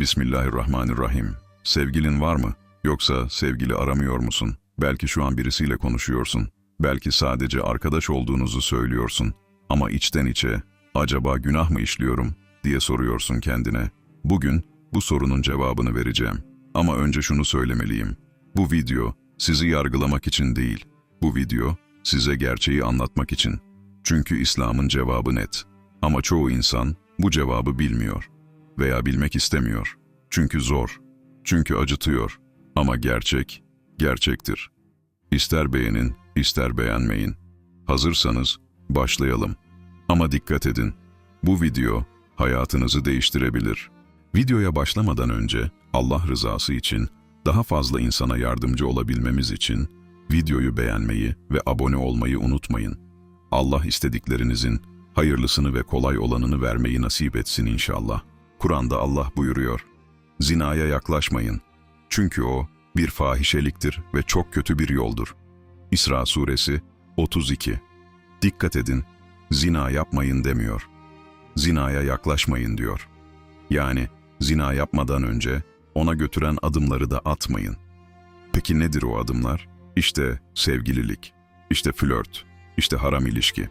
Bismillahirrahmanirrahim. Sevgilin var mı? Yoksa sevgili aramıyor musun? Belki şu an birisiyle konuşuyorsun. Belki sadece arkadaş olduğunuzu söylüyorsun. Ama içten içe, acaba günah mı işliyorum diye soruyorsun kendine. Bugün bu sorunun cevabını vereceğim. Ama önce şunu söylemeliyim. Bu video sizi yargılamak için değil. Bu video size gerçeği anlatmak için. Çünkü İslam'ın cevabı net. Ama çoğu insan bu cevabı bilmiyor veya bilmek istemiyor. Çünkü zor, çünkü acıtıyor. Ama gerçek, gerçektir. İster beğenin, ister beğenmeyin. Hazırsanız başlayalım. Ama dikkat edin. Bu video hayatınızı değiştirebilir. Videoya başlamadan önce Allah rızası için daha fazla insana yardımcı olabilmemiz için videoyu beğenmeyi ve abone olmayı unutmayın. Allah istediklerinizin hayırlısını ve kolay olanını vermeyi nasip etsin inşallah. Kur'an'da Allah buyuruyor. Zinaya yaklaşmayın. Çünkü o bir fahişeliktir ve çok kötü bir yoldur. İsra suresi 32 Dikkat edin, zina yapmayın demiyor. Zinaya yaklaşmayın diyor. Yani zina yapmadan önce ona götüren adımları da atmayın. Peki nedir o adımlar? İşte sevgililik, işte flört, işte haram ilişki.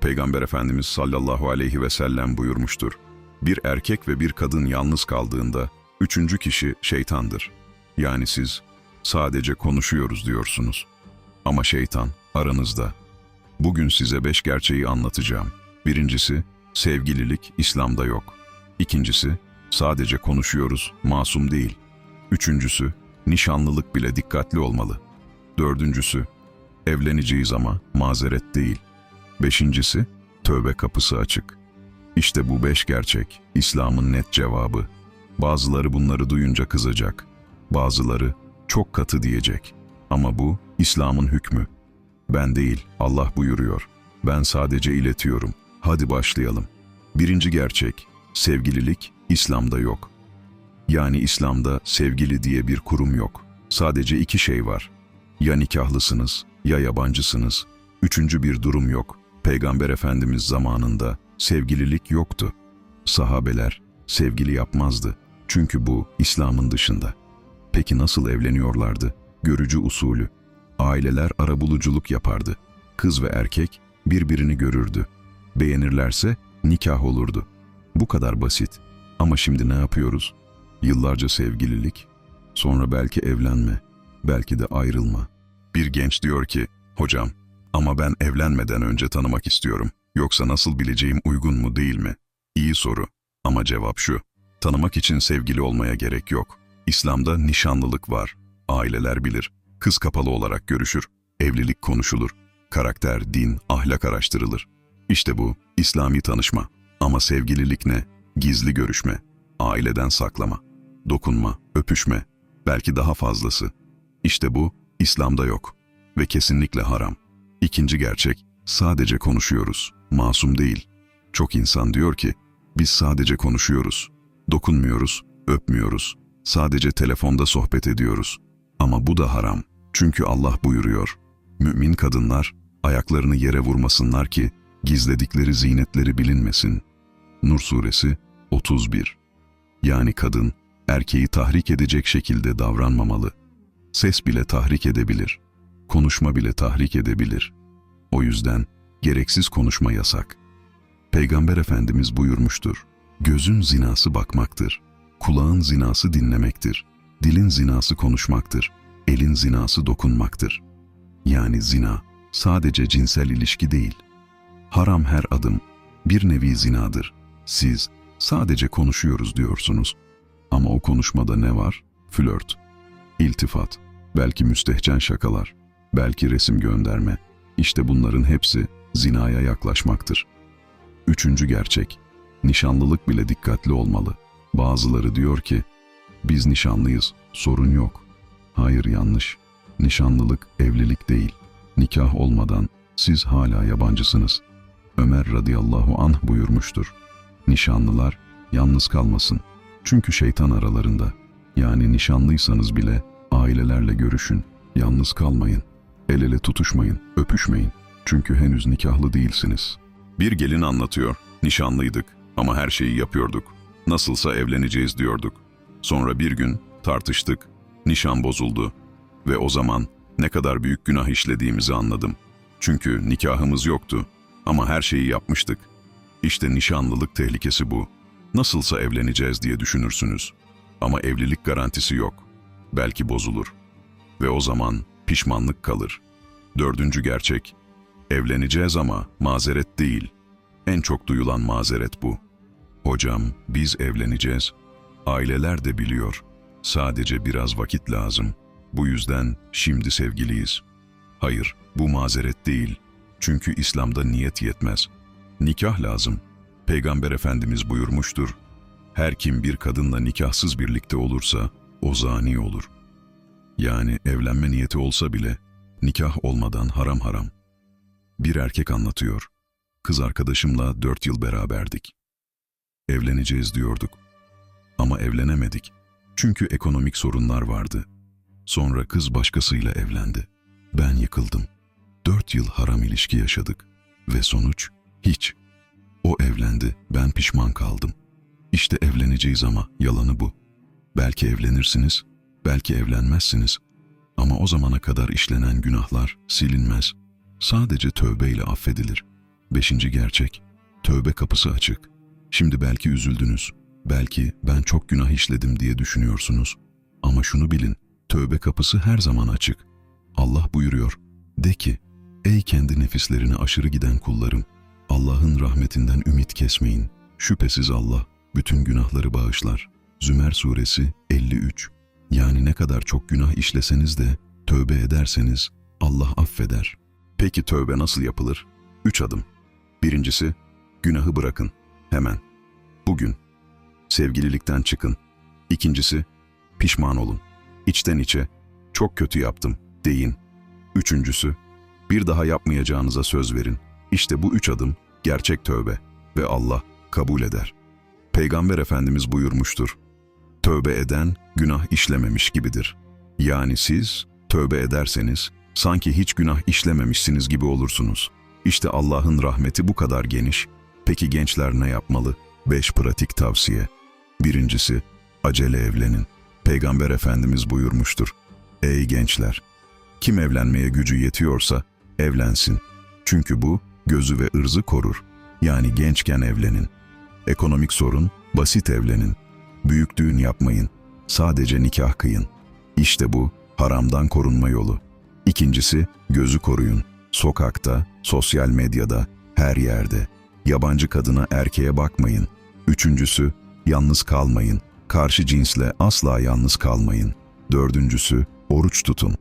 Peygamber Efendimiz sallallahu aleyhi ve sellem buyurmuştur. Bir erkek ve bir kadın yalnız kaldığında üçüncü kişi şeytandır. Yani siz sadece konuşuyoruz diyorsunuz. Ama şeytan aranızda. Bugün size beş gerçeği anlatacağım. Birincisi, sevgililik İslam'da yok. İkincisi, sadece konuşuyoruz, masum değil. Üçüncüsü, nişanlılık bile dikkatli olmalı. Dördüncüsü, evleneceğiz ama mazeret değil. Beşincisi, tövbe kapısı açık. İşte bu beş gerçek, İslam'ın net cevabı. Bazıları bunları duyunca kızacak, bazıları çok katı diyecek. Ama bu, İslam'ın hükmü. Ben değil, Allah buyuruyor. Ben sadece iletiyorum. Hadi başlayalım. Birinci gerçek, sevgililik İslam'da yok. Yani İslam'da sevgili diye bir kurum yok. Sadece iki şey var. Ya nikahlısınız, ya yabancısınız. Üçüncü bir durum yok. Peygamber Efendimiz zamanında sevgililik yoktu. Sahabeler sevgili yapmazdı. Çünkü bu İslam'ın dışında. Peki nasıl evleniyorlardı? Görücü usulü. Aileler arabuluculuk yapardı. Kız ve erkek birbirini görürdü. Beğenirlerse nikah olurdu. Bu kadar basit. Ama şimdi ne yapıyoruz? Yıllarca sevgililik, sonra belki evlenme, belki de ayrılma. Bir genç diyor ki, hocam ama ben evlenmeden önce tanımak istiyorum. Yoksa nasıl bileceğim uygun mu değil mi? İyi soru. Ama cevap şu. Tanımak için sevgili olmaya gerek yok. İslam'da nişanlılık var. Aileler bilir. Kız kapalı olarak görüşür. Evlilik konuşulur. Karakter, din, ahlak araştırılır. İşte bu İslami tanışma. Ama sevgililik ne? Gizli görüşme. Aileden saklama. Dokunma, öpüşme. Belki daha fazlası. İşte bu İslam'da yok. Ve kesinlikle haram. İkinci gerçek, sadece konuşuyoruz. Masum değil. Çok insan diyor ki, biz sadece konuşuyoruz. Dokunmuyoruz, öpmüyoruz. Sadece telefonda sohbet ediyoruz. Ama bu da haram. Çünkü Allah buyuruyor. Mümin kadınlar ayaklarını yere vurmasınlar ki gizledikleri zinetleri bilinmesin. Nur suresi 31 Yani kadın, erkeği tahrik edecek şekilde davranmamalı. Ses bile tahrik edebilir. Konuşma bile tahrik edebilir. O yüzden gereksiz konuşma yasak. Peygamber Efendimiz buyurmuştur. Gözün zinası bakmaktır. Kulağın zinası dinlemektir. Dilin zinası konuşmaktır. Elin zinası dokunmaktır. Yani zina sadece cinsel ilişki değil. Haram her adım bir nevi zinadır. Siz sadece konuşuyoruz diyorsunuz. Ama o konuşmada ne var? Flört, iltifat, belki müstehcen şakalar, belki resim gönderme. İşte bunların hepsi zinaya yaklaşmaktır. Üçüncü gerçek, nişanlılık bile dikkatli olmalı. Bazıları diyor ki, biz nişanlıyız, sorun yok. Hayır yanlış. Nişanlılık evlilik değil. Nikah olmadan siz hala yabancısınız. Ömer radıyallahu anh buyurmuştur. Nişanlılar yalnız kalmasın. Çünkü şeytan aralarında. Yani nişanlıysanız bile ailelerle görüşün. Yalnız kalmayın. El ele tutuşmayın, öpüşmeyin. Çünkü henüz nikahlı değilsiniz. Bir gelin anlatıyor. Nişanlıydık ama her şeyi yapıyorduk. Nasılsa evleneceğiz diyorduk. Sonra bir gün tartıştık, nişan bozuldu ve o zaman ne kadar büyük günah işlediğimizi anladım. Çünkü nikahımız yoktu ama her şeyi yapmıştık. İşte nişanlılık tehlikesi bu. Nasılsa evleneceğiz diye düşünürsünüz. Ama evlilik garantisi yok. Belki bozulur. Ve o zaman pişmanlık kalır. Dördüncü gerçek, evleneceğiz ama mazeret değil. En çok duyulan mazeret bu. Hocam, biz evleneceğiz. Aileler de biliyor. Sadece biraz vakit lazım. Bu yüzden şimdi sevgiliyiz. Hayır, bu mazeret değil. Çünkü İslam'da niyet yetmez. Nikah lazım. Peygamber Efendimiz buyurmuştur. Her kim bir kadınla nikahsız birlikte olursa o zani olur. Yani evlenme niyeti olsa bile nikah olmadan haram haram. Bir erkek anlatıyor. Kız arkadaşımla dört yıl beraberdik. Evleneceğiz diyorduk. Ama evlenemedik. Çünkü ekonomik sorunlar vardı. Sonra kız başkasıyla evlendi. Ben yıkıldım. Dört yıl haram ilişki yaşadık. Ve sonuç hiç. O evlendi, ben pişman kaldım. İşte evleneceğiz ama yalanı bu. Belki evlenirsiniz, belki evlenmezsiniz. Ama o zamana kadar işlenen günahlar silinmez. Sadece tövbeyle affedilir. Beşinci gerçek, tövbe kapısı açık. Şimdi belki üzüldünüz, belki ben çok günah işledim diye düşünüyorsunuz. Ama şunu bilin, tövbe kapısı her zaman açık. Allah buyuruyor, de ki, ey kendi nefislerine aşırı giden kullarım, Allah'ın rahmetinden ümit kesmeyin. Şüphesiz Allah bütün günahları bağışlar. Zümer suresi 53 Yani ne kadar çok günah işleseniz de tövbe ederseniz Allah affeder. Peki tövbe nasıl yapılır? Üç adım. Birincisi, günahı bırakın. Hemen. Bugün. Sevgililikten çıkın. İkincisi, pişman olun. İçten içe, çok kötü yaptım, deyin. Üçüncüsü, bir daha yapmayacağınıza söz verin. İşte bu üç adım gerçek tövbe ve Allah kabul eder. Peygamber Efendimiz buyurmuştur. Tövbe eden günah işlememiş gibidir. Yani siz tövbe ederseniz sanki hiç günah işlememişsiniz gibi olursunuz. İşte Allah'ın rahmeti bu kadar geniş. Peki gençler ne yapmalı? 5 pratik tavsiye. Birincisi, acele evlenin. Peygamber Efendimiz buyurmuştur. Ey gençler! Kim evlenmeye gücü yetiyorsa evlensin. Çünkü bu gözü ve ırzı korur. Yani gençken evlenin. Ekonomik sorun, basit evlenin. Büyük düğün yapmayın. Sadece nikah kıyın. İşte bu haramdan korunma yolu. İkincisi, gözü koruyun. Sokakta, sosyal medyada, her yerde. Yabancı kadına erkeğe bakmayın. Üçüncüsü, yalnız kalmayın. Karşı cinsle asla yalnız kalmayın. Dördüncüsü, oruç tutun.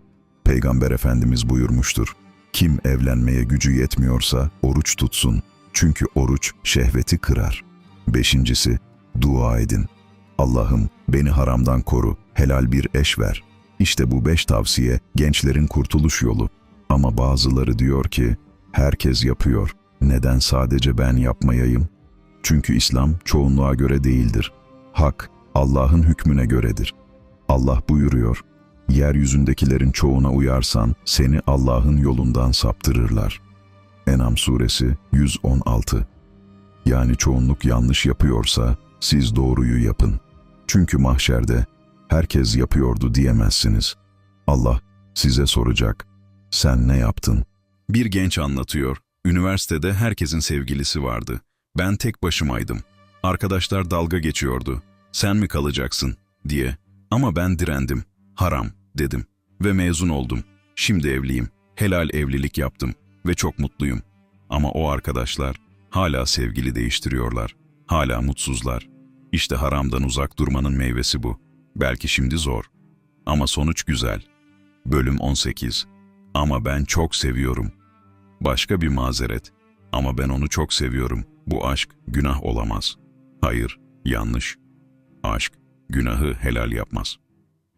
Peygamber Efendimiz buyurmuştur. Kim evlenmeye gücü yetmiyorsa oruç tutsun. Çünkü oruç şehveti kırar. Beşincisi, dua edin. Allah'ım beni haramdan koru, helal bir eş ver. İşte bu beş tavsiye gençlerin kurtuluş yolu. Ama bazıları diyor ki, herkes yapıyor. Neden sadece ben yapmayayım? Çünkü İslam çoğunluğa göre değildir. Hak, Allah'ın hükmüne göredir. Allah buyuruyor, yeryüzündekilerin çoğuna uyarsan seni Allah'ın yolundan saptırırlar. Enam suresi 116 Yani çoğunluk yanlış yapıyorsa siz doğruyu yapın. Çünkü mahşerde herkes yapıyordu diyemezsiniz. Allah size soracak. Sen ne yaptın? Bir genç anlatıyor. Üniversitede herkesin sevgilisi vardı. Ben tek başımaydım. Arkadaşlar dalga geçiyordu. Sen mi kalacaksın diye. Ama ben direndim. Haram dedim ve mezun oldum. Şimdi evliyim. Helal evlilik yaptım ve çok mutluyum. Ama o arkadaşlar hala sevgili değiştiriyorlar. Hala mutsuzlar. İşte haramdan uzak durmanın meyvesi bu. Belki şimdi zor. Ama sonuç güzel. Bölüm 18. Ama ben çok seviyorum. Başka bir mazeret. Ama ben onu çok seviyorum. Bu aşk günah olamaz. Hayır, yanlış. Aşk günahı helal yapmaz.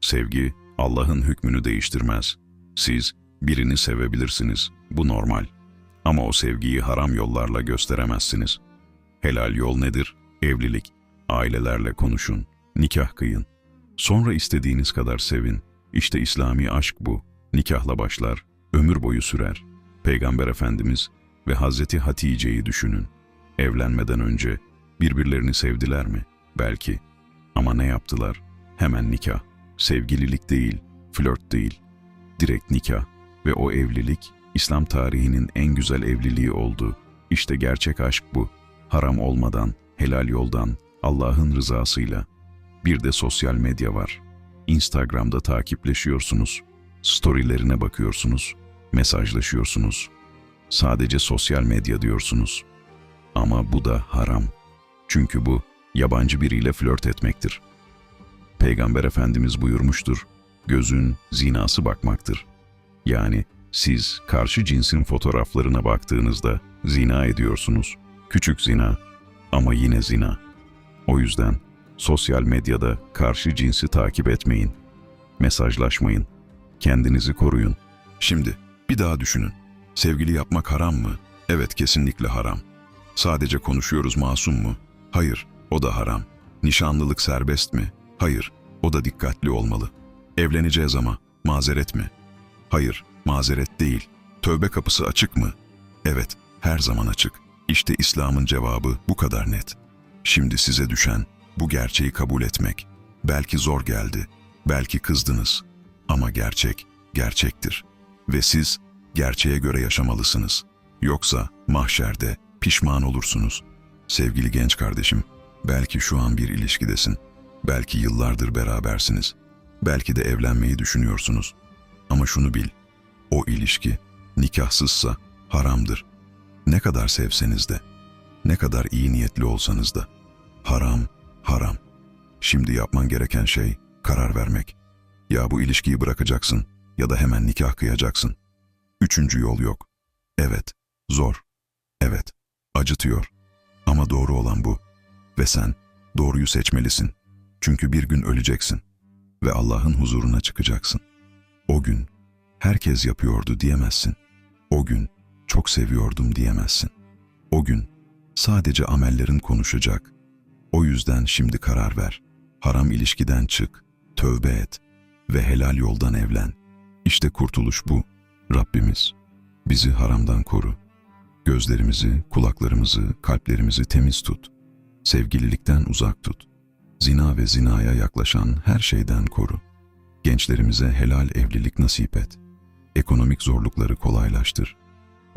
Sevgi Allah'ın hükmünü değiştirmez. Siz birini sevebilirsiniz. Bu normal. Ama o sevgiyi haram yollarla gösteremezsiniz. Helal yol nedir? Evlilik. Ailelerle konuşun. Nikah kıyın. Sonra istediğiniz kadar sevin. İşte İslami aşk bu. Nikahla başlar, ömür boyu sürer. Peygamber Efendimiz ve Hazreti Hatice'yi düşünün. Evlenmeden önce birbirlerini sevdiler mi? Belki. Ama ne yaptılar? Hemen nikah. Sevgililik değil, flört değil. Direkt nikah ve o evlilik İslam tarihinin en güzel evliliği oldu. İşte gerçek aşk bu. Haram olmadan, helal yoldan, Allah'ın rızasıyla. Bir de sosyal medya var. Instagram'da takipleşiyorsunuz, storylerine bakıyorsunuz, mesajlaşıyorsunuz. Sadece sosyal medya diyorsunuz. Ama bu da haram. Çünkü bu yabancı biriyle flört etmektir. Peygamber Efendimiz buyurmuştur, gözün zinası bakmaktır. Yani siz karşı cinsin fotoğraflarına baktığınızda zina ediyorsunuz. Küçük zina ama yine zina. O yüzden sosyal medyada karşı cinsi takip etmeyin. Mesajlaşmayın. Kendinizi koruyun. Şimdi bir daha düşünün. Sevgili yapmak haram mı? Evet kesinlikle haram. Sadece konuşuyoruz masum mu? Hayır, o da haram. Nişanlılık serbest mi? Hayır, o da dikkatli olmalı. Evleneceğiz ama mazeret mi? Hayır, mazeret değil. Tövbe kapısı açık mı? Evet, her zaman açık. İşte İslam'ın cevabı bu kadar net. Şimdi size düşen bu gerçeği kabul etmek. Belki zor geldi, belki kızdınız ama gerçek gerçektir ve siz gerçeğe göre yaşamalısınız. Yoksa mahşerde pişman olursunuz. Sevgili genç kardeşim, belki şu an bir ilişkidesin. Belki yıllardır berabersiniz. Belki de evlenmeyi düşünüyorsunuz. Ama şunu bil, o ilişki nikahsızsa haramdır. Ne kadar sevseniz de, ne kadar iyi niyetli olsanız da. Haram. Şimdi yapman gereken şey karar vermek. Ya bu ilişkiyi bırakacaksın ya da hemen nikah kıyacaksın. Üçüncü yol yok. Evet, zor. Evet, acıtıyor. Ama doğru olan bu. Ve sen doğruyu seçmelisin. Çünkü bir gün öleceksin ve Allah'ın huzuruna çıkacaksın. O gün herkes yapıyordu diyemezsin. O gün çok seviyordum diyemezsin. O gün sadece amellerin konuşacak. O yüzden şimdi karar ver. Haram ilişkiden çık, tövbe et ve helal yoldan evlen. İşte kurtuluş bu. Rabbimiz bizi haramdan koru. Gözlerimizi, kulaklarımızı, kalplerimizi temiz tut. Sevgililikten uzak tut. Zina ve zinaya yaklaşan her şeyden koru. Gençlerimize helal evlilik nasip et. Ekonomik zorlukları kolaylaştır.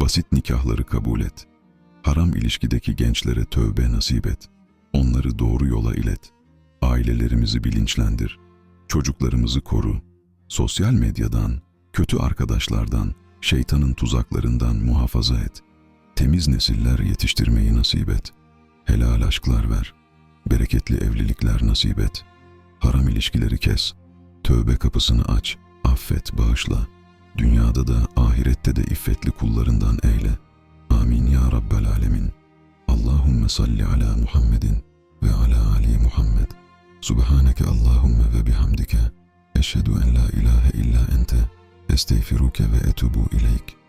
Basit nikahları kabul et. Haram ilişkideki gençlere tövbe nasip et. Onları doğru yola ilet. Ailelerimizi bilinçlendir. Çocuklarımızı koru. Sosyal medyadan, kötü arkadaşlardan, şeytanın tuzaklarından muhafaza et. Temiz nesiller yetiştirmeyi nasip et. Helal aşklar ver. Bereketli evlilikler nasip et. Haram ilişkileri kes. Tövbe kapısını aç. Affet, bağışla. Dünyada da ahirette de iffetli kullarından eyle. Amin ya Rabbel Alemin. Allahümme salli ala Muhammedin ve ala. Subhaneke Allahümme ve bihamdike. Eşhedü en la ilahe illa ente. Estağfiruke ve etubu ileyk.